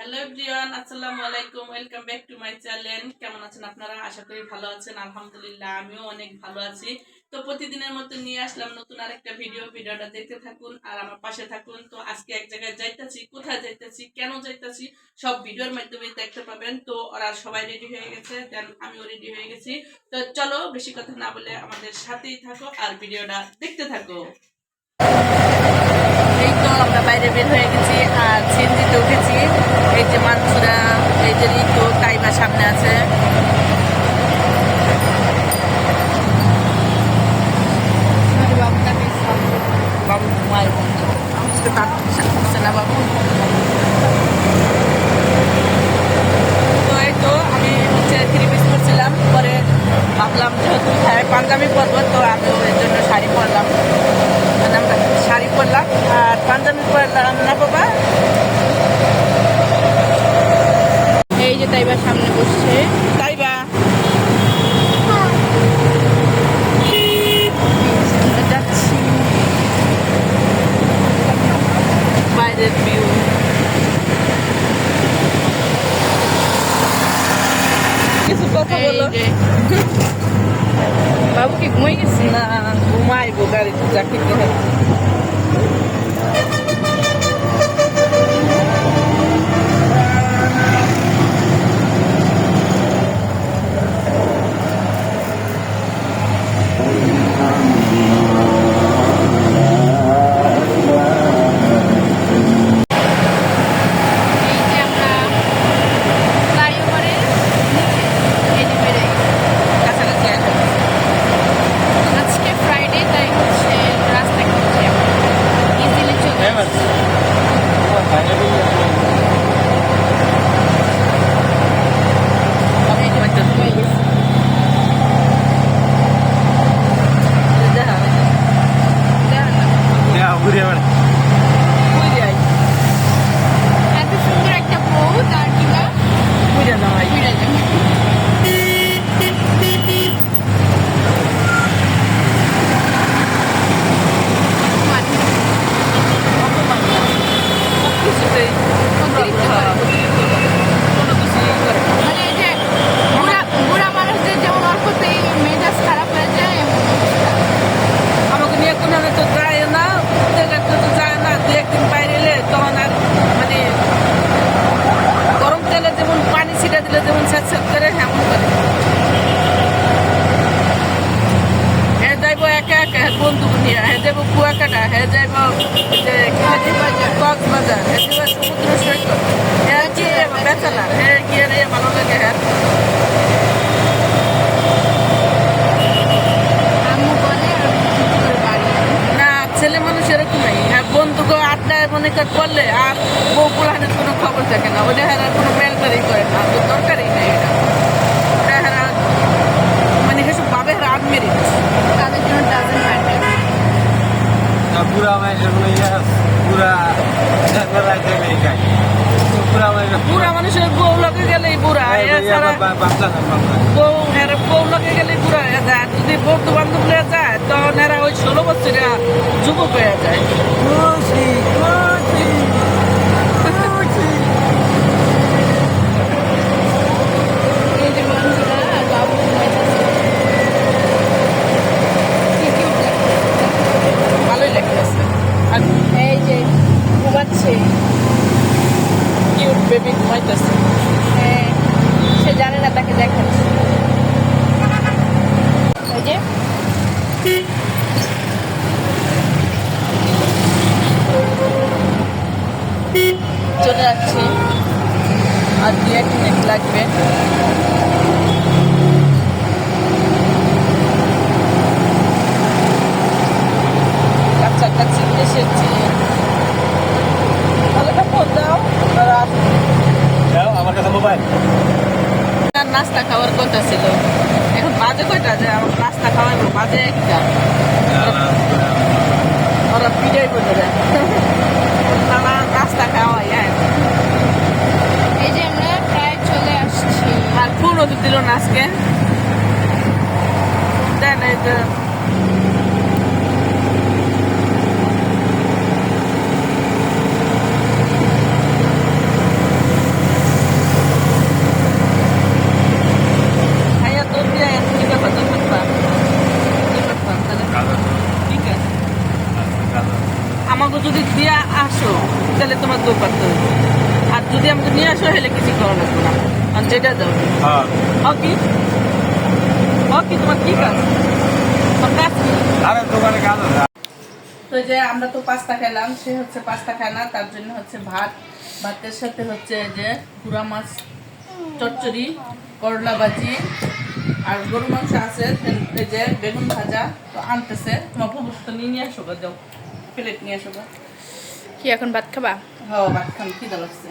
Hello everyone, আসসালামু আলাইকুম, welcome back to my channel. কেমন আছেন আপনারা? আশা করি ভালো আছেন, আলহামদুলিল্লাহ, আমিও অনেক ভালো আছি। তো প্রতিদিনের মতো নিয়ে আসলাম নতুন আরেকটা ভিডিও ভিডিওটা দেখতে থাকুন আর আমার পাশে থাকুন। তো আজকে এক জায়গায় যাইতাছি, কোথায় যাইতাছি, কেন যাইতাছি, সব ভিডিওর মাধ্যমে দেখতে পাবেন। তো ওরা সবাই রেডি হয়ে গেছে দেন আমিও রেডি হয়ে গেছি। তো চলো, বেশি কথা না বলে আমাদের সাথেই থাকো আর ভিডিওটা দেখতে থাকো। আমরা বাইরে বের হয়ে গেছি আর উঠেছি। এই যে মানসুরা এই যে ঋতু তাইবা সামনে আছে বাবু মায়ের বন্ধু কর করলে আর বউ পুরানের কোনো খবর থাকে না। ওদের হ্যাঁ আর কোনো মেলটারই করে না। তো দরকারই নেই এটা। ওটা মানে তাদের জন্য ডাজেন্ট ম্যাটার পুরা মাইসের কোনো ইয়ে আছে। পুরা মানুষের বউ গেলেই বুড়া বাংলা না বাংলা বউ হ্যাঁ বউ লগে গেলেই বুড়া হয়ে যায় যদি বন্ধু বান্ধব লয়ে যায় তখন এরা ওই ষোলো বছরে যুবক হয়ে যায় খুশি খুশি খুশি এই যে মানুষরা আর বাবু ঘুমাইতেছে কি কিউট লাগছে ভালোই লাগতেছে আর এই যে ঘুমাচ্ছে কিউট বেবি ঘুমাইতেছে হ্যাঁ সে জানে না তাকে দেখাচ্ছে ওই যে চলে যাচ্ছি আর দু এক মিনিট লাগবে কাছাকাছি এসেছি তাহলে একটা ফোন দাও আর আসো। যাও আমার কাছে মোবাইল আর নাস্তা খাওয়ার কথা ছিল এখন বাজে কয়টা যে আমার নাস্তা খাওয়াবো বাজে একটা ওরা পিঠাই করে দেয় আমার নাস্তা খাওয়াই হ্যাঁ এই যে আমরা প্রায় চলে আসছি আর ফোনও তো দিল না আজকে দেন এই যে যদি আমাকে নিয়ে আসো হলে কিছু করা লাগবে না আর যেটা দাও হ্যাঁ হাও কি হাও কি তোমার কি কাজ তোমার কাজ কি? আরে দোকানে কাজ আছে তো এই যে আমরা তো পাস্তা খেলাম সে হচ্ছে পাস্তা খায় না তার জন্য হচ্ছে ভাত। ভাতের সাথে হচ্ছে এই যে গুড়া মাছ চচ্চড়ি করলা ভাজি আর গরু মাংস আছে এই যে বেগুন ভাজা তো আনতেছে। তোমার তো নিয়ে নিয়ে আসো গো, যাও প্লেট নিয়ে আসো গো। কি এখন ভাত খাবা? হ্যাঁ ভাত খান কি লাগছে।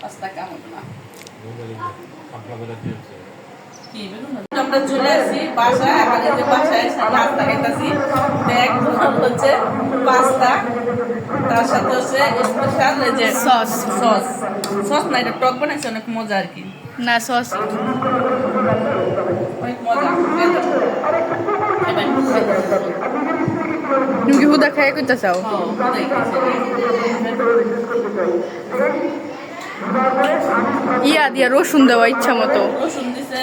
পাস্তা কেমন না? আমরা চলে আসি বাসায় আমাদের যে বাসায় পাস্তা হচ্ছে তার সাথে হচ্ছে স্পেশাল যে সস সস সস না এটা টক বানাইছে অনেক মজা আর কি। না সস অনেক মজা। তুমি হুদা খাই করতে চাও? ইয়া দিয়া রসুন দেওয়া ইচ্ছা মতো। রসুন দিছে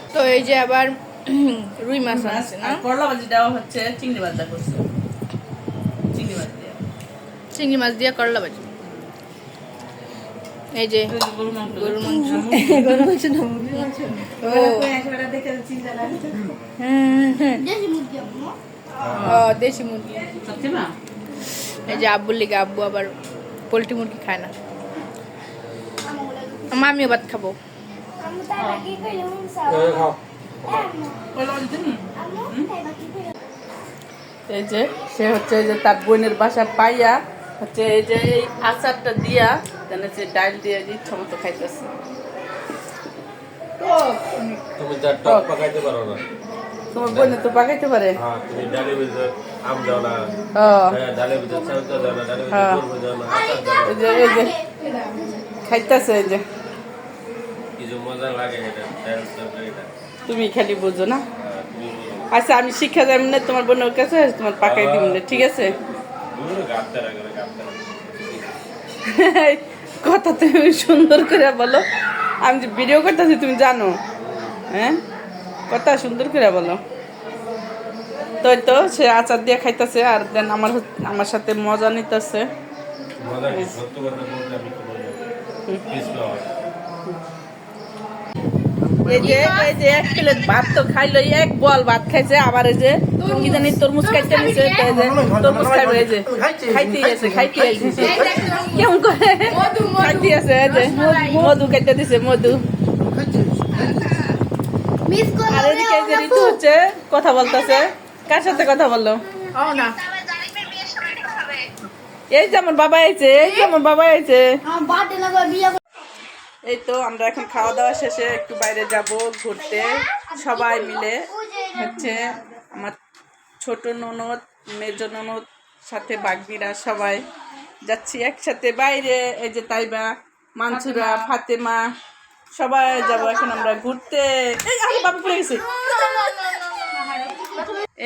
তো এই যে আবার রুই মাছ আছে না? করলা ভাজি দেওয়া হচ্ছে চিংড়ি ভাজা করছে। চিংড়ি ভাজি দিয়ে। চিংড়ি মাছ দিয়ে করলা ভাজি। এই যে এই যে গরুর মাংস। গরুর মাংস। ও। ও দেশি মুরগি। সত্যি না এই যে আব্বুর লিগে আব্বু আবার পোলট্রি মুরগি খায় না। আমা ভাত খাব। এই যে সে হচ্ছে যে তার বোনের বাসা পাইয়া হচ্ছে এই যে এই আচারটা দিয়া দেন হচ্ছে ডাল দিয়ে যে ইচ্ছা মতো খাইতেছে। তুমি যা টক পাকাইতে পারো না। তোমার বোনে তো পাকাইতে পারে? হ্যাঁ হ্যাঁ, হ্যাঁ। যে যে খাইতেছে এই যে। কিছু মজা লাগে এটা তুমি খালি বুঝো না? হ্যাঁ। আচ্ছা আমি শিক্ষা যাই না তোমার বোনের কাছে তোমার পাকাই দিব না ঠিক আছে? কথা তুমি সুন্দর করে বলো। আমি যে ভিডিও করতেছি তুমি জানো হ্যাঁ? কথা সুন্দর করে বলো। তো তো সে আচার দিয়ে খাইতেছে আর দেন আমার আমার সাথে মজা নিতেছে মজা কি সত্য কথা বলতে আমি তো বলব পিস খাওয়া এই যে এই যে এক প্লেট ভাত তো খাইলো এক বল ভাত খাইছে আবার এই যে কি জানি তরমুজ খাইতে নিছে এই যে তরমুজ খাইবে এই যে খাইতে আছে খাইতে আছে। কেমন করে? খাইতে আছে এই যে মধু খাইতে দিছে মধু। আর এদিকে যে ঋতু হচ্ছে কথা বলতেছে। কার সাথে কথা বলল? না এই যে আমার বাবা আইছে এই যে আমার বাবা আইছে। এই তো আমরা এখন খাওয়া দাওয়া শেষে একটু বাইরে যাব ঘুরতে। সবাই মিলে হচ্ছে আমার ছোট ননদ, মেজ ননদ, সাথে বাগবিরা সবাই যাচ্ছি একসাথে বাইরে। এই যে তাইবা, মানসুরা, ফাতেমা, সবাই যাব এখন আমরা ঘুরতে। এই বাবা পড়ে গেছে।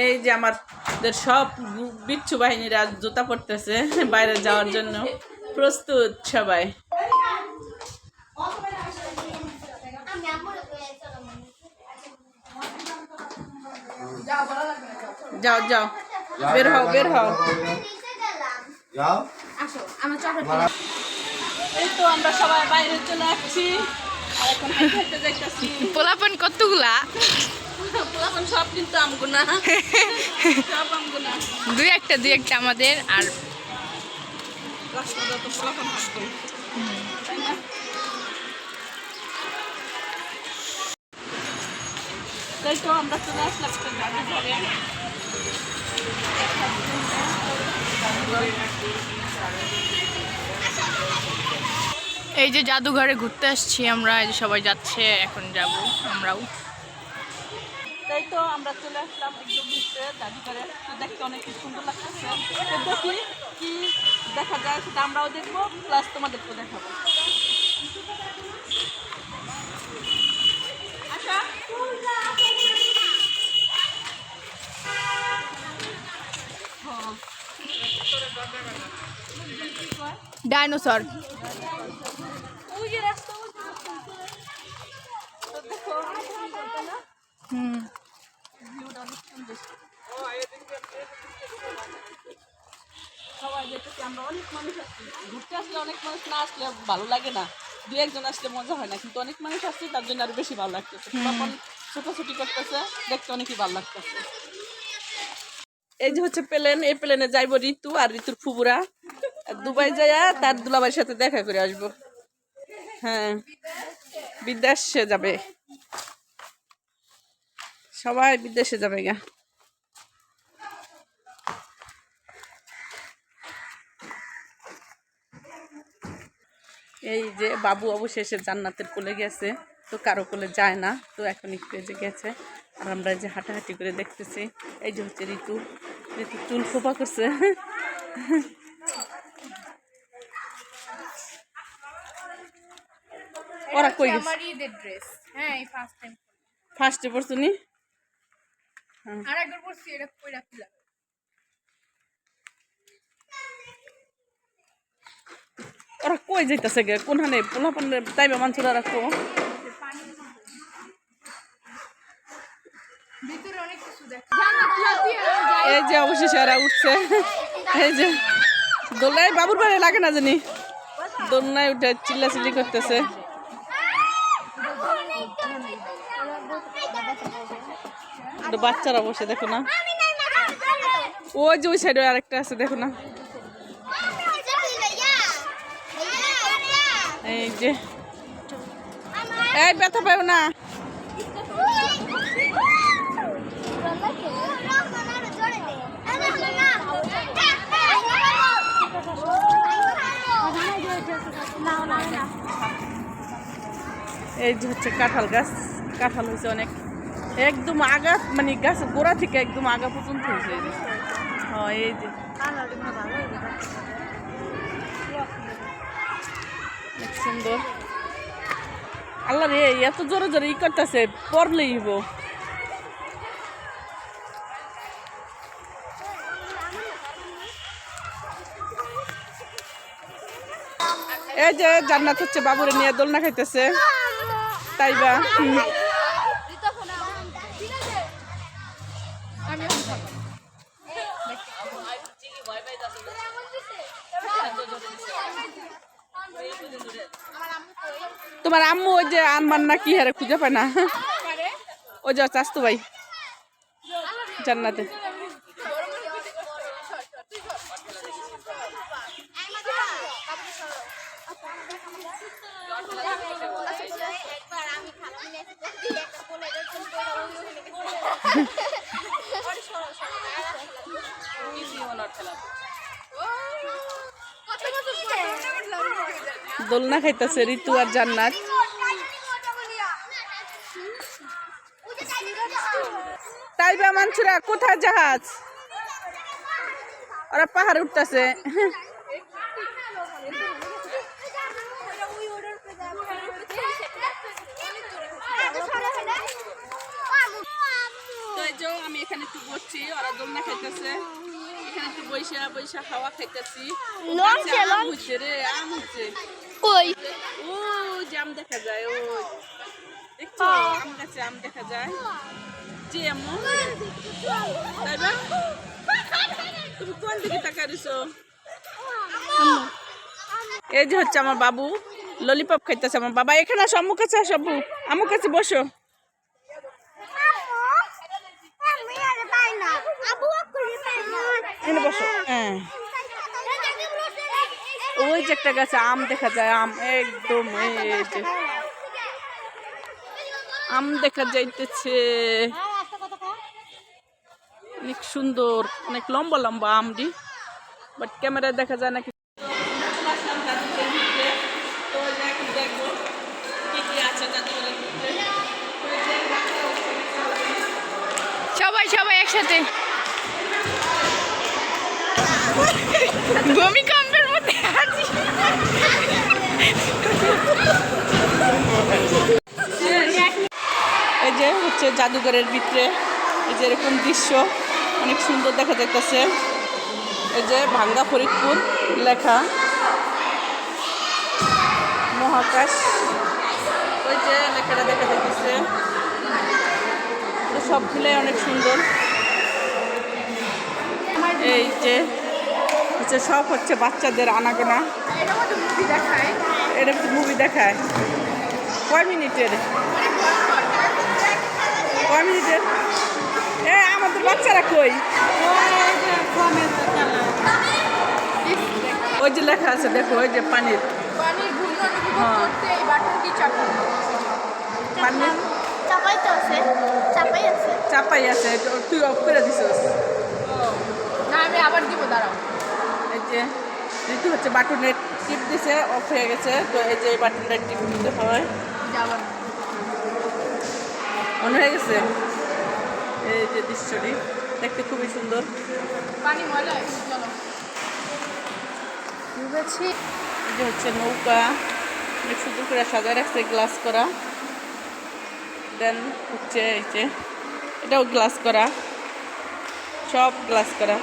এই যে আমাদের সব বিচ্ছু বাহিনীরা জুতা পড়তেছে বাইরে যাওয়ার জন্য। প্রস্তুত সবাই। যাও যাও। বের হও বের হও। যাও। এই তো আমরা সবাই বাইরে চলে আসছি। আর এখন হেঁটে হেঁটে যাইতেছি। পোলাপন কতগুলা? পোলাপন সব কিন্তু আমগুনা সব আমগুনা দুই একটা দুই একটা আমাদের আর রাস্তা হাসতো তাই তো আমরা চলে আসলাম এই যে জাদুঘরে ঘুরতে আসছি আমরা এই যে সবাই যাচ্ছে এখন যাব আমরাও। তাই তো আমরা চলে আসলাম একদম ভিতরে জাদুঘরে। দেখতে অনেক সুন্দর লাগতেছে। দেখি কি দেখা যায় সেটা আমরাও দেখব প্লাস তোমাদেরকেও দেখাবো আচ্ছা ডাইনোসর। হুম। সবাই দেখতেছি আমরা অনেক মানুষ আসছি ঘুরতে আসলে অনেক মানুষ না আসলে ভালো লাগে না। দু একজন আসলে মজা হয় না কিন্তু অনেক মানুষ আসছে তার জন্য আরও বেশি ভালো লাগতেছে। তখন ছোটাছুটি করতেছে দেখতে অনেকই ভালো লাগতেছে। এই যে হচ্ছে প্লেন, এই প্লেনে যাইবো ঋতু আর ঋতুর ফুবুরা। দুবাই যাইয়া তার দুলাবাইয়ের সাথে দেখা করে আসব। হ্যাঁ বিদেশে যাবে। সবাই বিদেশে যাবে গা। এই যে বাবু অবশেষে জান্নাতের কোলে গেছে, তো কারও কোলে যায় না, তো এখন একটু যে গেছে। আর আমরা যে হাঁটাহাঁটি করে দেখতেছি এই যে হচ্ছে ঋতু। ঋতু চুল খোপা করছে। ওরা কই গেছে? ড্রেস হ্যাঁ এই ফার্স্ট টাইম ফার্স্টে পড়ছো নি? আর একবার পরছি এটা কইরা খুলা ওরা কই যাইতেছে গে? কোনখানে? পোলা পান্ডে তাইবা মানছুরা রাখো ভিতরে অনেক কিছু দেখ জান্নাত লাতি আর যাই এই যে অবশেষে এরা উঠছে। এই যে দোলাই বাবুর বাড়ি লাগে না জানি? দোলনায় উঠে চিল্লাচিল্লি করতেছে। বাচ্চারা বসে দেখো না। ওই যে ওই সাইডে আরেকটা আছে, দেখো না। এই যে। এই ব্যথা পাও না। এই যে হচ্ছে কাঁঠাল গাছ, কাঁঠাল হয়েছে অনেক। একদম আগা মানে গাছ গোড়া থেকে একদম আগা পর্যন্ত হয়েছে এই যে। হ্যাঁ সুন্দর। আল্লাহ রে, এত জোরে জোরে ই করতেছে, পড়লেই হইব। এই যে জান্নাত হচ্ছে বাবুরে নিয়ে দোলনা খাইতেছে। এখন খাব। তোমার আম্মু ওই যে আনবার না কি হারে খুঁজে পায় না? ওই যে চাস্তু ভাই। জান্নাতে। দোলনা খাইতেছে ঋতু আর জান্নাত। তাইবা মানছুরা কোথায় জাহাজ? ওরা পাহাড় উঠতেছে তো এই যে আমি এখানে একটু বসছি ওরা দোলনা খাইতেছে। এখানে একটু বৈশা বৈশা হাওয়া খাইতেছি। আম হচ্ছে রে আম হচ্ছে কই? ও যে আম দেখা যায় ও দেখছ? আম গাছে আম দেখা যায়। যে এমন। তাই না? তুমি কোন দিকে তাকাই এই যে হচ্ছে আমার বাবু। ললিপপ খাইতেছে আমার বাবা। এখানে আসো আম্মু কাছে আসো আব্বু আম্মুর কাছে বসো। এখানে বসো। হ্যাঁ। ওই যে একটা গাছে আম দেখা যায়, আম একদম আম দেখা যাইতেছে। অনেক সুন্দর, অনেক লম্বা লম্বা আমটি বাট ক্যামেরায় দেখা যায় নাকি সবাই সবাই একসাথে ভূমিকম্পের মধ্যে আছি এই যে হচ্ছে জাদুঘরের ভিতরে, এই যে এরকম দৃশ্য অনেক সুন্দর দেখা যাইতেছে। এই যে ভাঙ্গা ফরিদপুর লেখা। মহাকাশ। ওই যে লেখাটা দেখা যাইতেছে। তো সব মিলে অনেক সুন্দর। এই যে, হচ্ছে সব হচ্ছে বাচ্চাদের আনাগোনা। এটা মুভি দেখায়। কয় মিনিটের? কয় মিনিটের? এ আমাদের বাচ্চারা কই? ওই যে লেখা আছে দেখো ওই যে পানির। হ্যাঁ। বাটনটি চাপাই আছে চাপাই চাপাই আছে তুই অফ করে দিছিস। না আমি আবার দিব দাঁড়াও। এই যে ঋতু হচ্ছে বাটনে টিপ দিছে অফ হয়ে গেছে। তো এই যে এই বাটনটা টিপ দিতে হয়। অন হয়ে গেছে। এই যে দৃশ্যটি দেখতে খুবই সুন্দর। পানি ময়লা ডুবেছি এই যে হচ্ছে নৌকা। অনেক সুন্দর করে সাজায় রাখছে গ্লাস করা। দেন হচ্ছে এই যে এটাও গ্লাস করা। সব গ্লাস করা।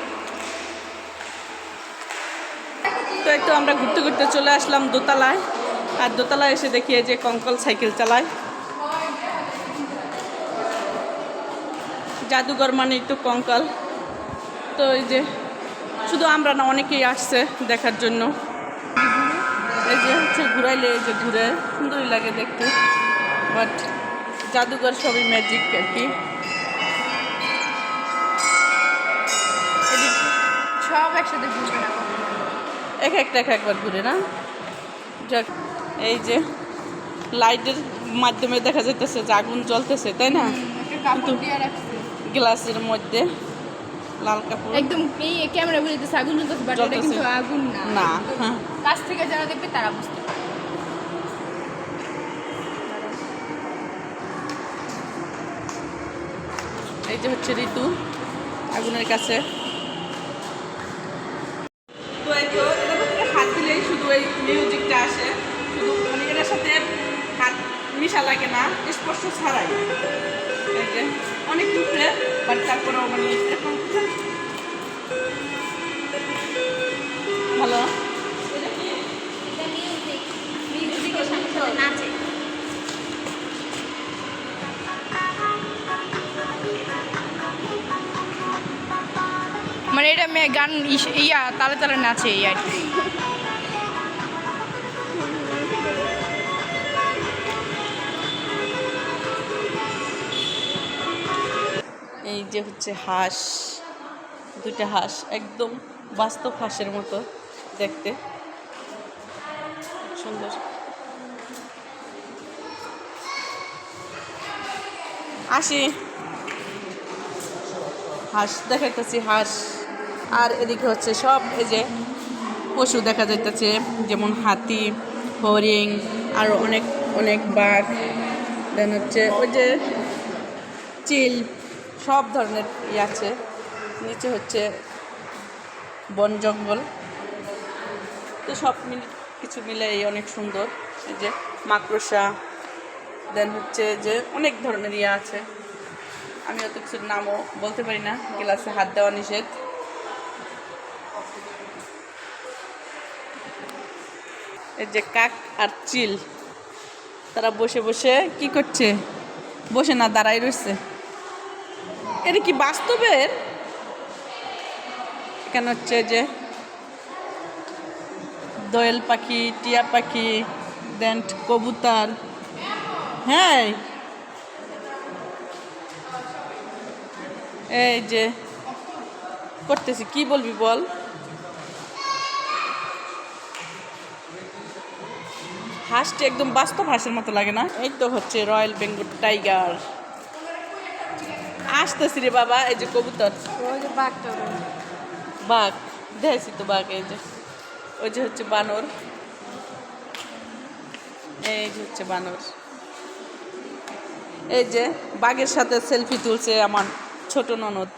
তো একটু আমরা ঘুরতে ঘুরতে চলে আসলাম দোতলায়। আর দোতলায় এসে দেখি যে কঙ্কল সাইকেল চালায়। জাদুঘর মানে একটু কঙ্কাল। তো এই যে শুধু আমরা না, অনেকেই আসছে দেখার জন্য। এই যে হচ্ছে ঘুরাইলে, এই যে ঘুরে সুন্দরই লাগে দেখতে। বাট জাদুঘর সবই ম্যাজিক আর কি। সব একসাথে ঘুরবে না। এক একটা এক একবার ঘুরে না? যাক এই যে লাইটের মাধ্যমে দেখা যাইতেছে যে আগুন জ্বলতেছে তাই না? রাখছে। গ্লাসের মধ্যে লাল কাপড়। একদম এই ক্যামেরা বুঝতেছে আগুন জ্বলতেছে বাট এটা কিন্তু আগুন না। না হ্যাঁ। কাছ থেকে যারা দেখবে তারা বুঝতে এই যে হচ্ছে ঋতু আগুনের কাছে। লাগে না, স্পর্শ ছাড়াই। অনেক টুকরে, বাট তারপরেও মানে এরকম ভালো? মানে এটা মেয়ে গান ইয়া, তালে তালে নাচে কি। যে হচ্ছে হাঁস, দুইটা হাঁস, একদম বাস্তব হাঁসের মতো দেখতে। সুন্দর। আসি। হাঁস দেখাইতেছি, হাঁস। আর এদিকে হচ্ছে সব এই যে পশু দেখা যাইতেছে, যেমন হাতি, হরিণ, আর অনেক অনেক বাঘ, দেন হচ্ছে ওই যে চিল সব ধরনের ই আছে। নিচে হচ্ছে বন জঙ্গল। তো সব মিল, কিছু মিলে এই অনেক সুন্দর। এই যে মাকড়সা দেন হচ্ছে যে অনেক ধরনের ইয়ে আছে। আমি অত কিছুর নামও বলতে পারি না, গ্লাসে হাত দেওয়া নিষেধ। এই যে কাক আর চিল, তারা বসে বসে কি করছে? বসে না দাঁড়াই রয়েছে। এটা কি বাস্তবের? এখানে হচ্ছে যে দোয়েল পাখি টিয়া পাখি, দেন কবুতর। হ্যাঁ। এই যে করতেছি, কি বলবি বল? হাঁসটি একদম বাস্তব হাঁসের মতো লাগে না? এই তো হচ্ছে রয়্যাল বেঙ্গল টাইগার। আসতেছি রে বাবা এই যে কবুতর। বাঘ দেখেছি তো বাঘ এই যে। ওই যে হচ্ছে বানর। এই যে হচ্ছে বানর। এই যে বাঘের সাথে সেলফি তুলছে আমার ছোট ননদ।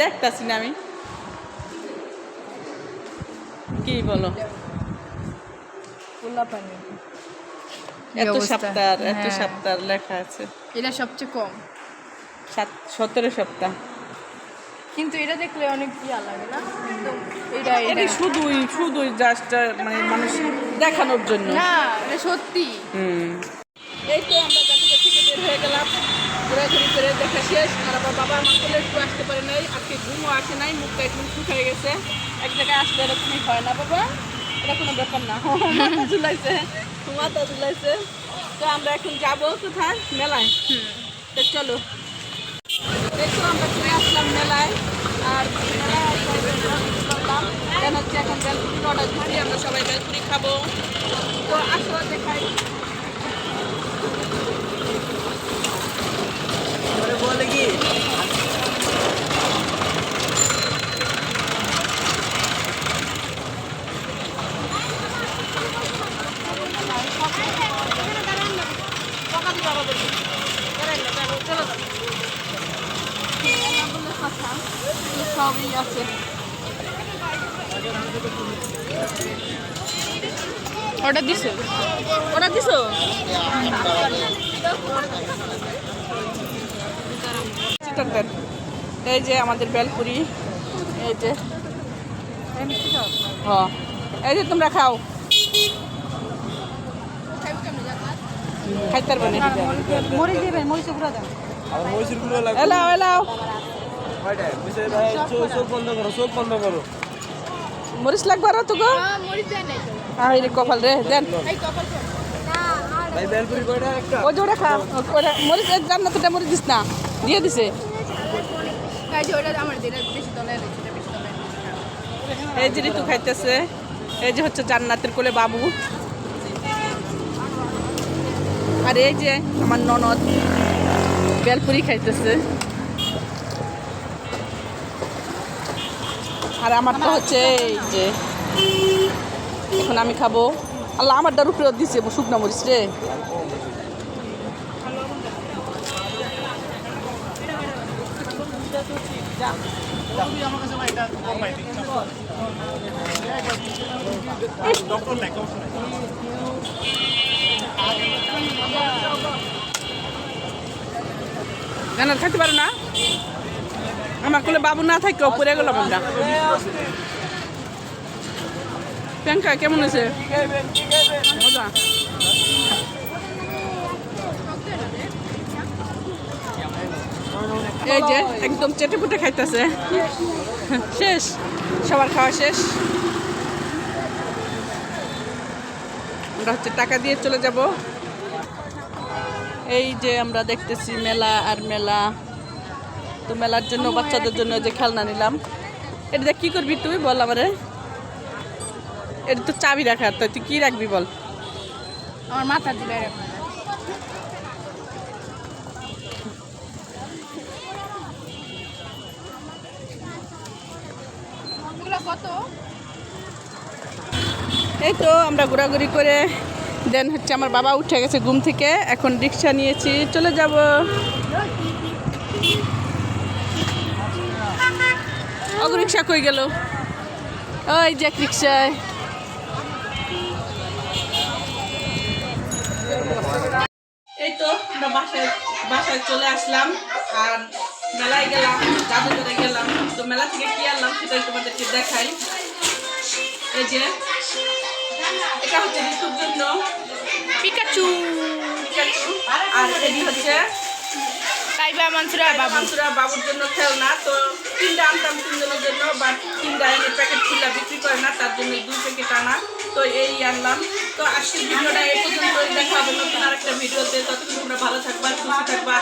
দেখতাছি না আমি। কি বলো? এত সপ্তাহ এত হ্যাঁ। সপ্তাহ লেখা আছে। এটা সবচেয়ে কম। সাত সতেরো সপ্তাহ। কিন্তু এটা দেখলে অনেক ইয়া লাগে না? এটা এটা এটা। শুধুই শুধুই জাস্ট মানে মানুষ দেখানোর জন্য। না এটা সত্যি। হুম। এই তো আমরা জাতিকা থেকে বের হয়ে গেলাম। ঘোরাঘুরি করে দেখা শেষ। আর বাবা আমার কোলে একটু আসতে পারে নাই। আজকে ঘুমও আসে নাই মুখটা একদম শুকিয়ে গেছে। এক জায়গায় আসলে এরকমই হয় না বাবা। এটা কোনো ব্যাপার না। ঝুলাইছে, মাথা ঝুলাইছে। তো আমরা এখন যাব কোথায়? মেলায়। চলো। দেখো, আমরা চলে আসলাম মেলায়। আর কেন হচ্ছে এখন বেলপুরি অর্ডার দিচ্ছি আমরা সবাই বেলপুরি খাব। তো আসো, দেখাই। সবই আছে। অর্ডার দিছে? ওরা দিছো? এই যে আমাদের বেলপুরি এই যে। হ্যাঁ এই যে তোমরা খাও। খাইতে পারবে না। মরিচ দিবেন মরিচ গুঁড়া দেন এলাও এলাও। মরিচ লাগবে আর তো গো হ্যাঁ মরিচ দেয় নাই তো আই রে কপাল রে দেন। ওই জোড়া খা মরিচ জান্নাতটা মরিচ দিস না দিয়ে দিছে। এই যে ঋতু খাইতেছে এই যে হচ্ছে জান্নাতের কোলে বাবু। আর এই যে আমার ননদ বেলপুরি খাইতেছে। আর আমারটা হচ্ছে এই যে, এখন আমি খাব। আল্লাহ আমারটার উপরে দিছে, শুকনো মরিচ রে। জান্নাত খাইতে পারো না? আমার কোলে বাবু না থাকেও পড়ে গেলাম আমরা প্যাঙ্কা কেমন আছে মজা? এই যে, একদম চেটে পুটে খাইতেছে। শেষ, সবার খাওয়া শেষ। আমরা হচ্ছে টাকা দিয়ে চলে যাব। এই যে আমরা দেখতেছি মেলা আর মেলা। তো মেলার জন্য বাচ্চাদের জন্য যে খেলনা নিলাম। এটা কি করবি তুই? বল আমারে। এটা তো চাবি রাখা তো তুই কি রাখবি বল? আমার মাথা কত? এই তো আমরা ঘোরাঘুরি করে দেন হচ্ছে আমার বাবা উঠে গেছে ঘুম থেকে এখন রিক্সা নিয়েছি চলে যাব। অগ রিক্সা কই গেল? ওই যে এক রিক্সায়। এই তো আমরা বাসায় বাসায় চলে আসলাম আর মেলায় গেলাম জাদুঘরে গেলাম। তো মেলা থেকে কি আনলাম সেটাই তোমাদেরকে দেখাই। এই যে এটা হচ্ছে ঋতুর জন্য পিকাচু। পিকাচু। আর এটি হচ্ছে তাইবা মানসুরা বাবু বাবুরা। বাবুর জন্য খেলনা, তো তিনটা আনতাম তিনজনের জন্য বা তিনটা এনে প্যাকেট খুলে বিক্রি করে না, তার জন্য দুই প্যাকেট আনা, তো এই আনলাম। তো আজকের ভিডিওটা এই পর্যন্ত দেখা হবে নতুন আরেকটা ভিডিওতে, ততক্ষণ তোমরা ভালো থাকবা, সুস্থ থাকবা